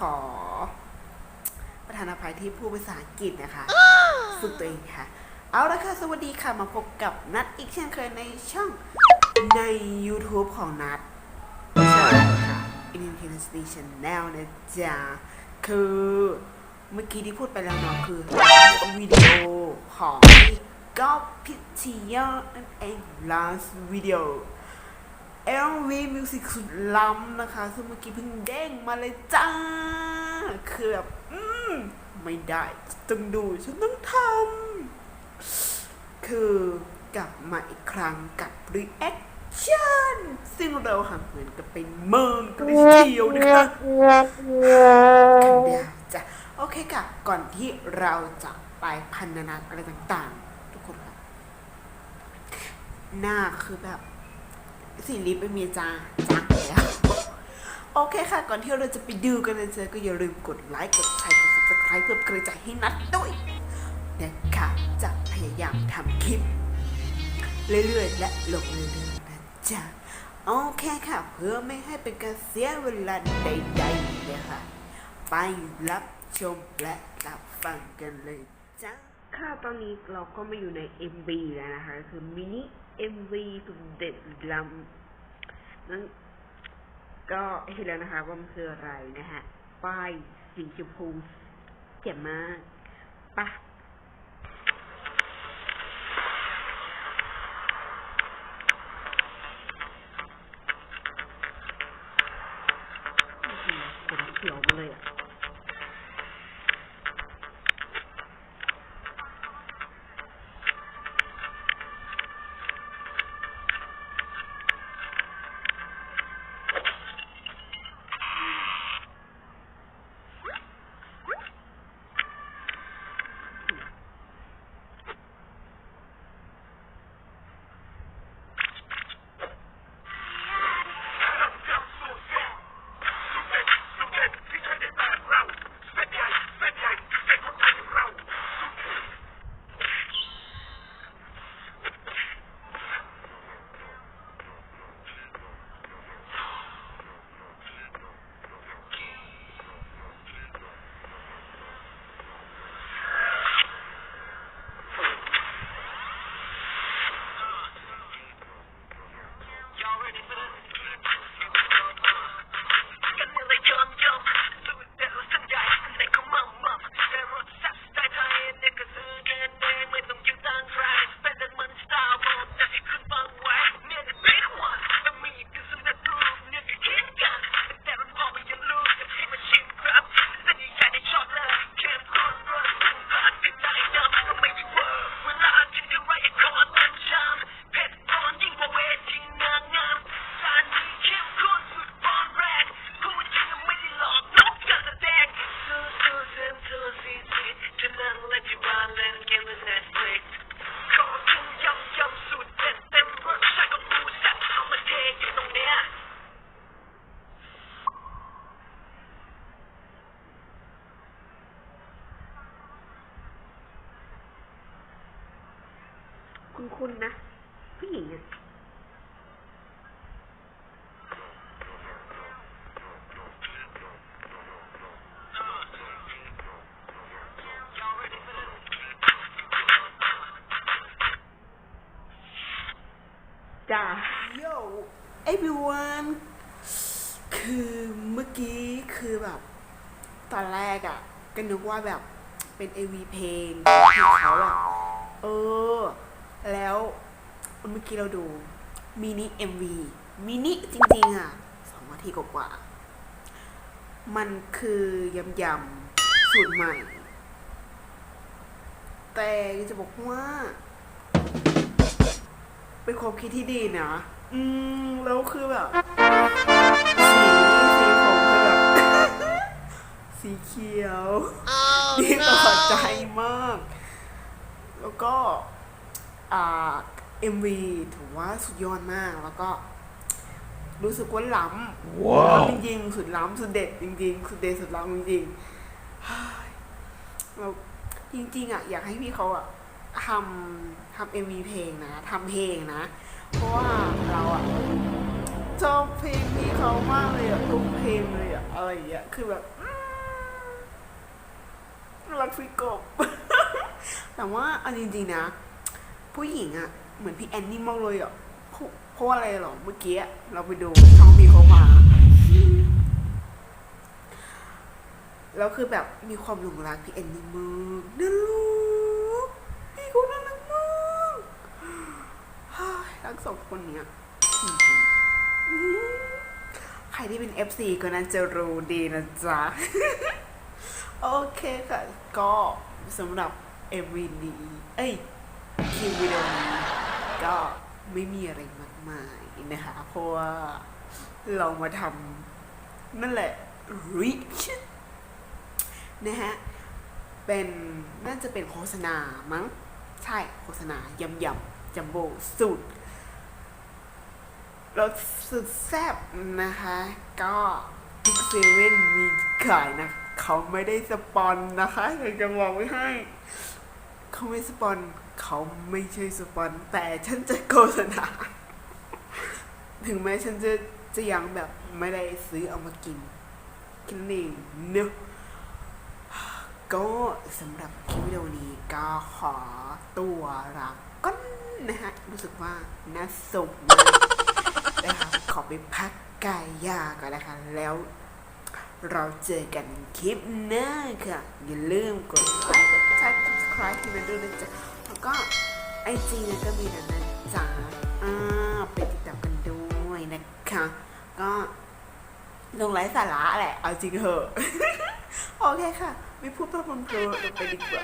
ขอ ประธานอภัยที่พูดภาษาอังกฤษนะคะฝึกตัวเองค่ะ เอาละค่ะ สวัสดีค่ะ มาพบกับนัดอีกเช่นเคยในช่องใน YouTube ของนัดใช่ค่ะ Infinity Channel นะจ๊ะ คือเมื่อกี้ที่พูดไปแล้วเนาะคือวิดีโอของก็พิธียอนั่นเอง last video LV Music สุดล้ำนะคะ ซึ่งเมื่อกี้เพิ่งเด้งมาเลยจ้า คือแบบ อืม ไม่ได้ต้องดู ฉันต้องทำ คือกลับมาอีกครั้งกับ reaction ซึ่งเราห่างเหมือนกับเป็นเมินกันเลยทีเดียวนะคะคันเดียวจ้ะ โอเคค่ะ ก่อนที่เราจะไปพันนาอะไรต่างๆ ทุกคนค่ะ หน้าคือแบบ สีลิปไม่มีจ้าจ้าแล้ว โอเคค่ะ ก่อนที่เราจะไปดูกันเลยเจอก็อย่าลืมกดไลค์ กดแชร์ กด subscribe เพื่อเป็นกำลังใจให้นัดด้วยนะคะจะพยายามทำคลิป เรื่อยๆ และลงเรื่อยๆนะจ๊ะ โอเคค่ะ เพื่อไม่ให้เป็นการเสียเวลาใดๆเลยค่ะ ไปรับชมและรับฟังกันเลยจ้าค่ะตอนนี้เราก็มาอยู่ใน MV แล้วนะคะ คือมินิ MV สุดเด็ดล้ำนั้นก็เห็นแล้วนะคะว่ามันคืออะไรนะฮะ ป้ายสีชมพูเจ๋งมากปะ คุณคุณนะ ผู้หญิงอะจ้า Yo everyone คือเมื่อกี้คือแบบ ตอนแรกอะ่ะ ก็นึกว่าแบบเป็น AV เพลงที่เขาอะ เออ แล้วเมื่อกี้เราดูมินิ MV มินิจริงๆอะสองนาทีกว่าๆมันคือยำยำๆสูตรใหม่ แต่จะบอกว่า เป็นความคิดที่ดีนะ อืม แล้วคือแบบ สีสีผมคือแบบ สีเขียวดีต่อใจมาก แล้วก็ อ่า MV ถือว่าสุดยอดมากแล้วก็ รู้สึกว่าล้ำว้าวล้ำจริงๆ สุดล้ำสุดเด็ดจริงๆ สุดเด็ดสุดล้ำจริงๆเฮ้ยเราจริงๆอะอยากให้พี่เขาอะทำทำเอ็มวีเพลงนะทำเพลงนะ เพราะว่าเราอะชอบเพลงพี่เขามากเลยอะทุกเพลงเลยอะอะไรอย่างเงี้ยคือแบบอืมรักพี่กบแต่ว่าเอาจริงๆนะ ผู้หญิงอะเหมือนพี่แอนนี่มากเลยอะเพราะเพราะอะไรหรอเมื่อกี้เราไปดูช่องมีเขามาแล้วคือแบบมีความหลงรักพี่แอนนี่มากน่ารักพี่เขาน่ารักมากฮ้ยรักสองคนเนี้ยใครที่เป็น FC ก็น่าจะรู้ดีนะจ๊ะ โอเคค่ะ ก็สำหรับ MV นี้ เอ้ย คลิปวิดีโอนี้ก็ไม่มีอะไรมากมายนะคะเพราะว่าเรามาทำนั่นแหละ reach นะฮะเป็นน่าจะเป็นโฆษณามั้ง ใช่โฆษณายำยำจัมโบ้สูตรรสสุดแซ่บนะคะ ก็ทุกเซเว่นมีขายนะ เขาไม่ได้สปอนนะคะอยากจะบอกไว้ให้ เขาไม่สปอน เขาไม่ใช่สปอนแต่ฉันจะโฆษณา ถึงแม้ฉันจะจะยังแบบไม่ได้ซื้อเอามากินค่นั้นเองเนอะก็สำหรับคลิปวิดีโอนี้ก็ขอตัวลาก้อนนะฮะ รู้สึกว่าน่าสมมากนะคะขอไปพักกายยาก่อนนะคะ แล้วเราเจอกันคลิปหน้าค่ะ อย่าลืมกดไลค์กดแชร์ subscribe ที่นั่นด้วยนะจ๊ะ ก็ไอจีนะก็มีนันะจ๊ะอ่าไปติดตามกันด้วยนะคะ ก็ลงไลฟ์สาระแหละ เอาจริงเหอะ โอเคค่ะ ไม่พูดพร่ำเพลอลงไปดีกว่า